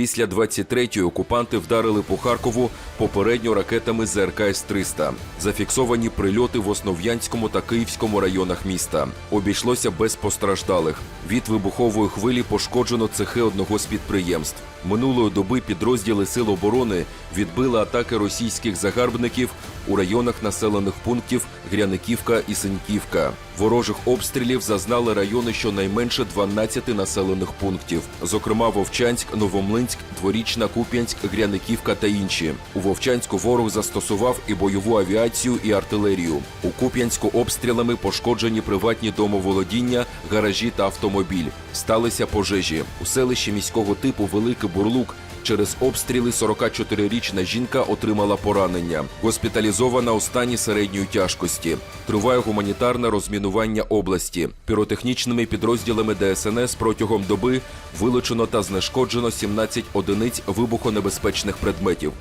Після 23-ї окупанти вдарили по Харкову попередньо ракетами ЗРК С-300. Зафіксовані прильоти в Основ'янському та Київському районах міста. Обійшлося без постраждалих. Від вибухової хвилі пошкоджено цехи одного з підприємств. Минулої доби підрозділи Сил оборони відбили атаки російських загарбників у районах населених пунктів Гряниківка і Синьківка. Ворожих обстрілів зазнали райони щонайменше 12 населених пунктів, зокрема Вовчанськ, Новомлинськ, Дворічна, Куп'янськ, Гряниківка та інші. У Вовчанську ворог застосував і бойову авіацію, і артилерію. У Куп'янську обстрілами пошкоджені приватні домоволодіння, гаражі та автомобіль. Сталися пожежі у селищі міського типу Великий Бурлук. Через обстріли 44-річна жінка отримала поранення, госпіталізована у стані середньої тяжкості. Триває гуманітарне розмінування області. Піротехнічними підрозділами ДСНС протягом доби вилучено та знешкоджено 17 одиниць вибухонебезпечних предметів.